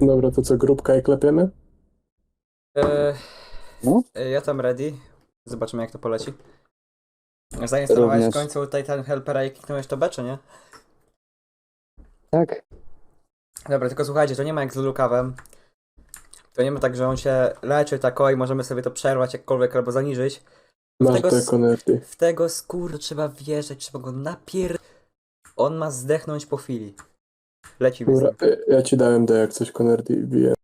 Dobra, to co, grupka i klepiemy? E, No. e, ja tam ready. Zobaczymy jak to poleci. Zainstalowałeś w końcu Titan Helpera i kliknąłeś to B, czy nie? Tak. Dobra, tylko słuchajcie, to nie ma jak z lukawem. To nie ma tak, że on się leczy tako i możemy sobie to przerwać jakkolwiek albo zaniżyć. Masz tego te s- konerty. W tego skór trzeba wjeżdżać, trzeba go napier... On ma zdechnąć po chwili. Dobra, nim. ja- ci dałem D jak coś konerty i.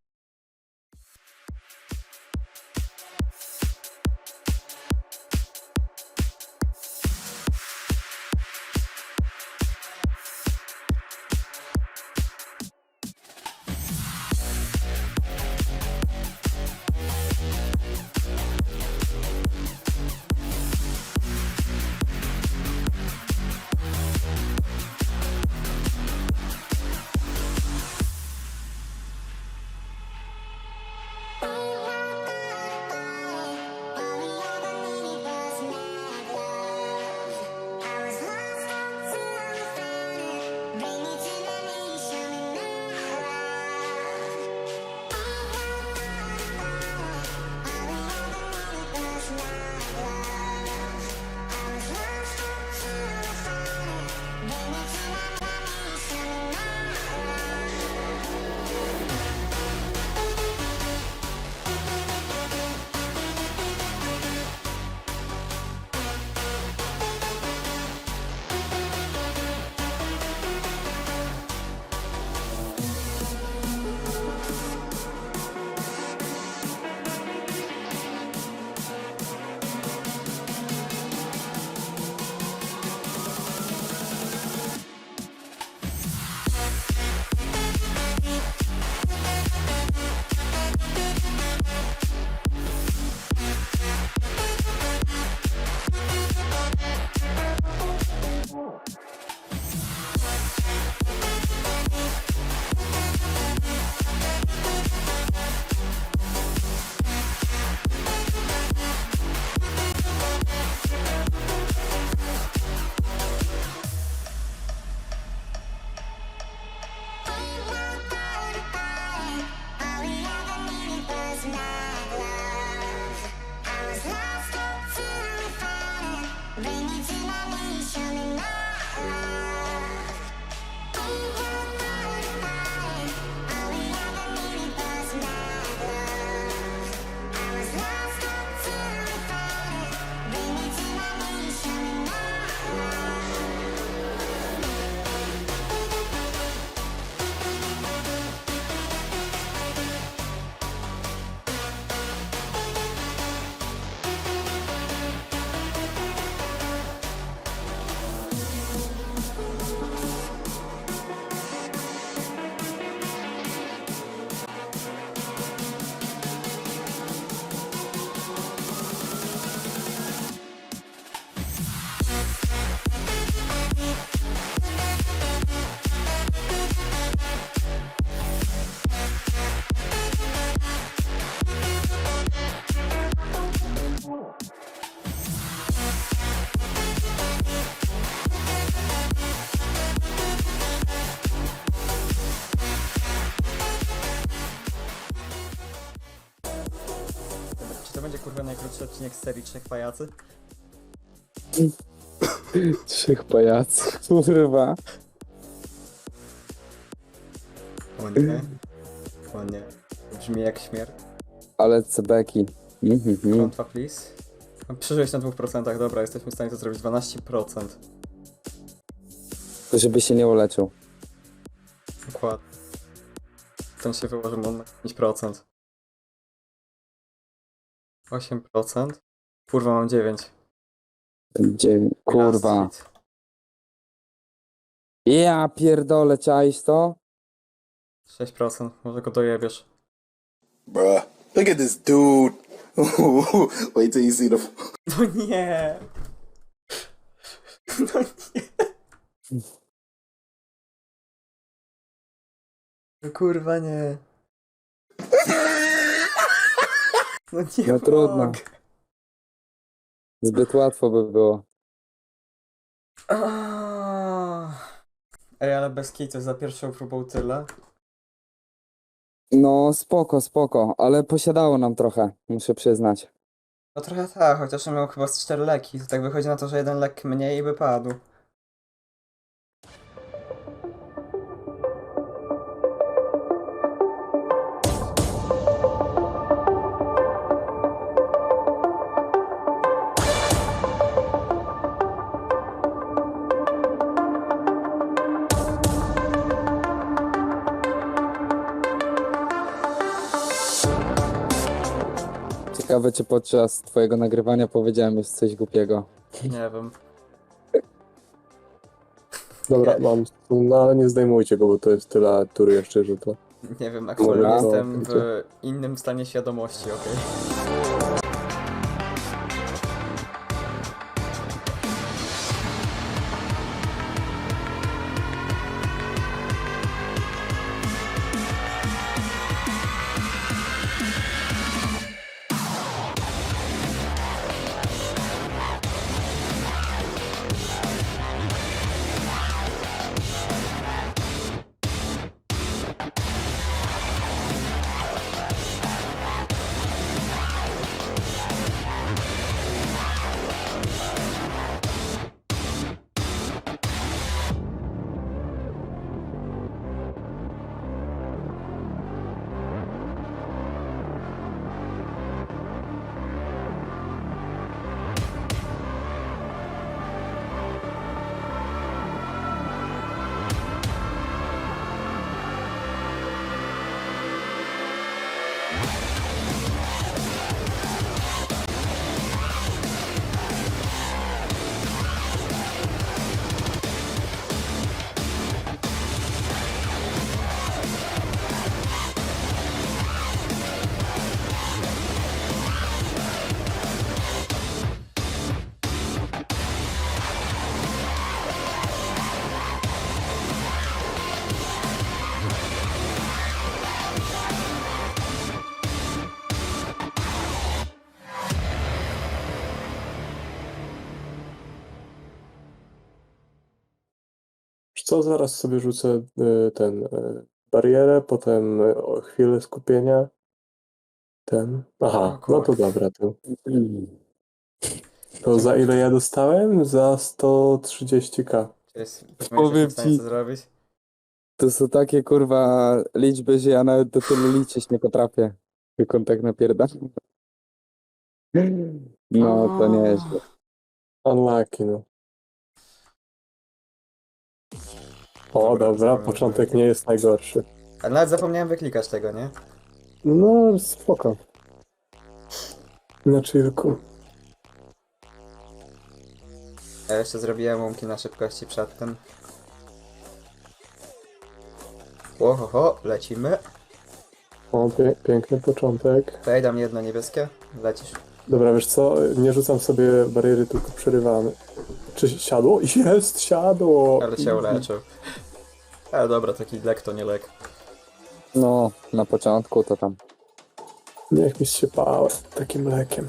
Czy będzie kurwa najkrótszy odcinek z serii Trzech Pajacy? Trzech pajaców, kurwa. O nie. O nie. Brzmi jak śmierć. Ale cebeki. Mhm. Kontra, please. Przeżyłeś na 2%, dobra, jesteśmy w stanie to zrobić 12%. Tylko żeby się nie uleczył. Dokładnie. Ten się wyłoży mu na 5%. 8%. Kurwa, mam 9. Dziewięć. Kurwa. Last hit. Ja pierdolę, ciaiś to? 6%, może go dojebiesz. Bruh, look at this dude. Wait till you see the. No nie! No nie! No kurwa nie. No nie No trudno. mogę. Zbyt łatwo by było. Ej, ale bez kitu za pierwszą próbą tyle. No spoko, spoko, ale posiadało nam trochę, muszę przyznać. No trochę tak, chociaż on miał chyba z cztery leki. To tak wychodzi na to, że jeden lek mniej by padł. Ciekawe, czy podczas twojego nagrywania powiedziałem już coś głupiego. Nie wiem. Dobra, mam. No ale nie zdejmujcie go, bo to jest tyle tury jeszcze, że to. Nie wiem, aktualnie Dobra. jestem w innym stanie świadomości, okej. Co, zaraz sobie rzucę y, ten y, barierę, potem y, chwilę skupienia. Ten. Aha, O no to dobra. To, to za ile ja dostałem? Za 130k. Czy jest Powiem ci- co zrobić? To są takie kurwa liczby, że ja nawet do tylu liczyć nie potrafię. On tak napierda. No, to nie jest. Unlucky, no. O, Dobra, początek nie jest najgorszy. Ale nawet zapomniałem wyklikać tego, nie? No, spoko. Na chillku. Ja jeszcze zrobiłem łąki na szybkości przed tym. Ohoho, lecimy. O, pie piękny początek. Tutaj dam jedno niebieskie. Lecisz. Dobra, wiesz co? Nie rzucam sobie bariery, tylko przerywamy. Czy siadło? Jest, siadło! Ale się uleczył. Ale dobra, taki lek to nie lek. No, na początku to tam. Niech mi się pała takim mlekiem.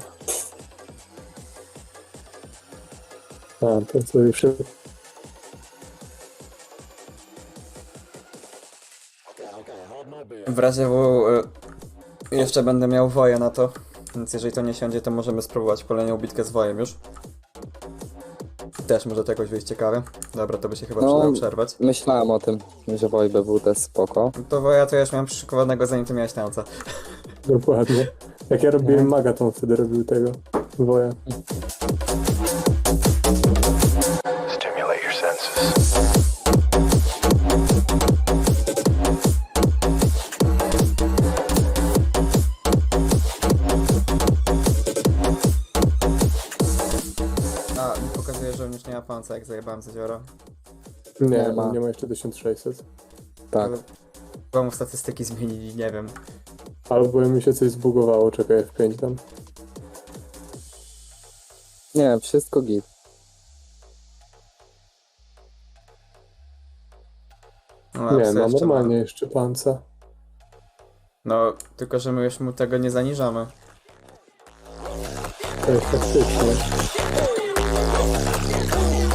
A, to sobie szybko. W razie W y, jeszcze będę miał woję na to. Więc jeżeli to nie siądzie, to możemy spróbować kolejną bitkę z wojem już. Też może to jakoś wyjść ciekawe. Dobra, to by się chyba No. przydało przerwać. Myślałem o tym, że Wojbę był też spoko. To woja to ja już miałem przyszykowanego zanim ty miałeś tańca. Dokładnie. Jak ja robiłem maga, to on wtedy robił tego. Woja. Ma panca, jak zajebałem zadziora. Nie, Nie nie ma. nie ma jeszcze 1600. Tak. Ale chyba mu statystyki zmienili, nie wiem. Albo mi się coś zbugowało, czekaj, F5 tam. Nie, wszystko git. No, Nie, ma jeszcze normalnie jeszcze panca. No, tylko że my już mu tego nie zaniżamy. To jest taktyczne. Oh,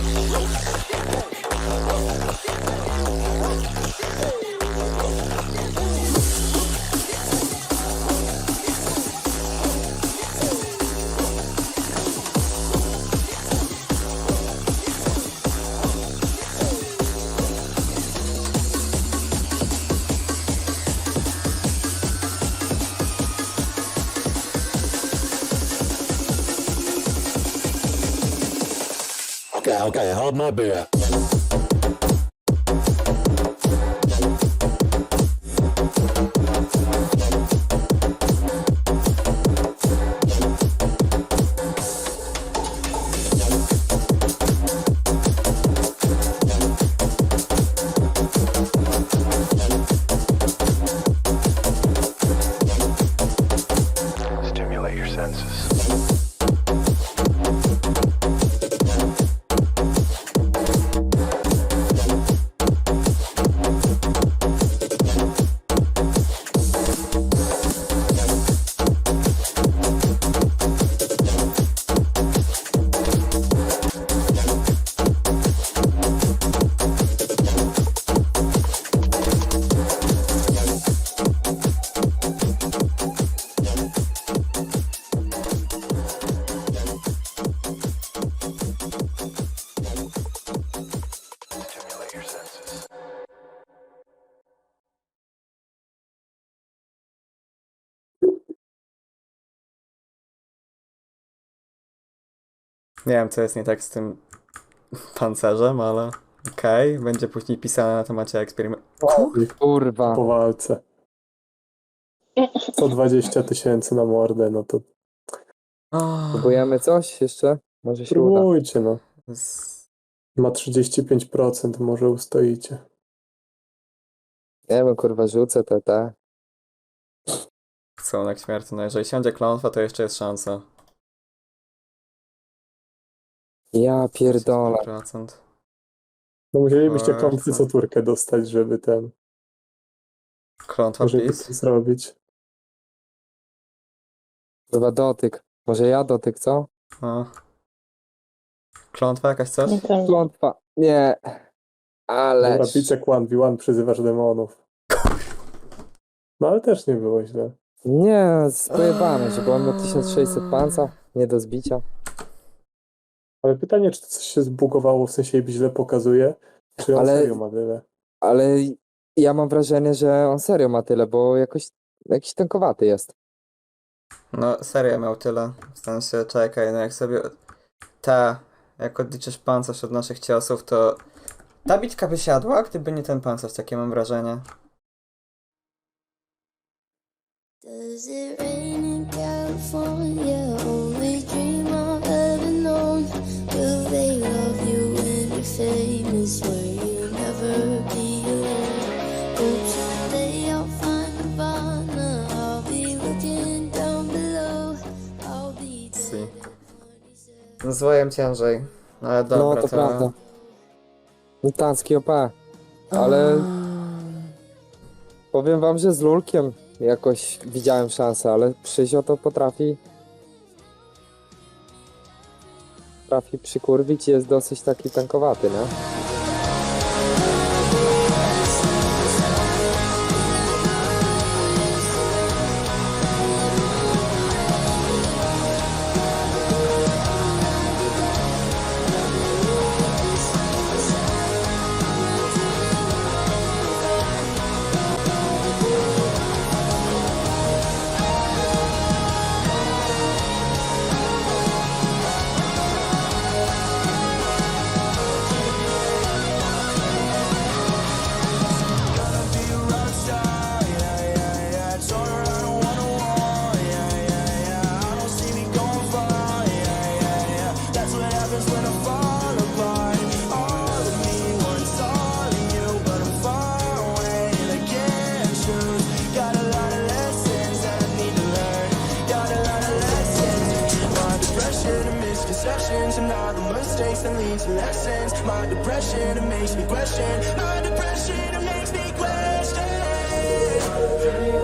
Okay, okay, hold my beer. Nie wiem, co jest nie tak z tym pancerzem, ale okej. Będzie później pisane na temacie eksperymentu. Kurwa. Po walce. 120 tysięcy na mordę, no to Próbujemy coś jeszcze? Może się uda. spróbujcie, no. Ma 35%, może ustoicie. Nie wiem, kurwa, rzucę te, te. Chcą na śmierci. No jeżeli siądzie klątwa, to jeszcze jest szansa. Ja pierdolę. 100%. No musielibyście Eee, klątwy co? co turkę dostać, żeby ten, Klątwa, żeby to zrobić. Kurwa, dotyk. Może ja dotyk, co? No. Klątwa jakaś coś? Klątwa. Nie. Ale. Dobra, Picek 1v1 przyzywasz demonów. No ale też nie było źle. Nie, spojebane, że byłem na 1600 panca. Nie do zbicia. Ale pytanie, czy to coś się zbugowało, w sensie jej źle pokazuje, czy on Ale- serio ma tyle? Ale ja mam wrażenie, że on serio ma tyle, bo jakoś jakiś tankowaty jest. No, serio miał tyle. W sensie, czekaj, no jak sobie... Ta, jak odliczysz pancerz od naszych ciosów, to... Ta bitka by siadła, gdyby nie ten pancerz, takie mam wrażenie. Does it rain in California? Only dream famous? Where you'll never be alone. Hope someday I'll find Nirvana. I'll be looking down below. I'll be dead at 27. No, z wojem ciężej. No, ale dobra, no to, prawda. Tanski OP. Ale powiem wam, że z Lulkiem jakoś widziałem szansę, ale Przyzio to potrafi potrafi przykurwić i jest dosyć taki tankowaty, nie? My depression, it makes me question. My depression, it makes me Lucky,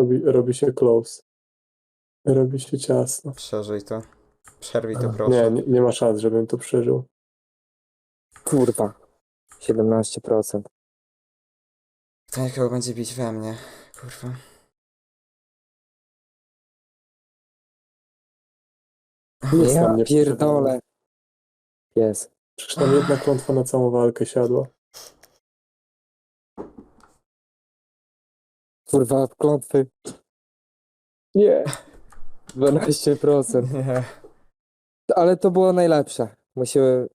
Robi, robi się close. Robi się ciasno. Przeżyj to. Przerwij to proszę. Nie, nie, nie ma szans, żebym to przeżył. Kurwa. 17%. To jakiego będzie bić we mnie. Kurwa. Ja tam nie pierdolę. Jest. Przecież tam jedna klątwa na całą walkę siadła. Kurwa, klątwy. Nie. 12%. Nie. Ale to było najlepsze. Musimy...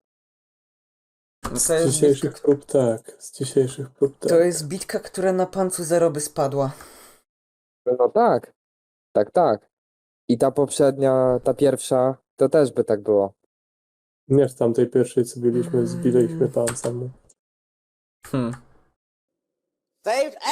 No Z dzisiejszych prób tak. Z dzisiejszych prób tak. to jest bitka, która na pancu zero by spadła. No tak. Tak, tak. I ta poprzednia, ta pierwsza, to też by tak było. Nie w tamtej pierwszej, co biliśmy, zbiliśmy pancem. Hmm. Saved. That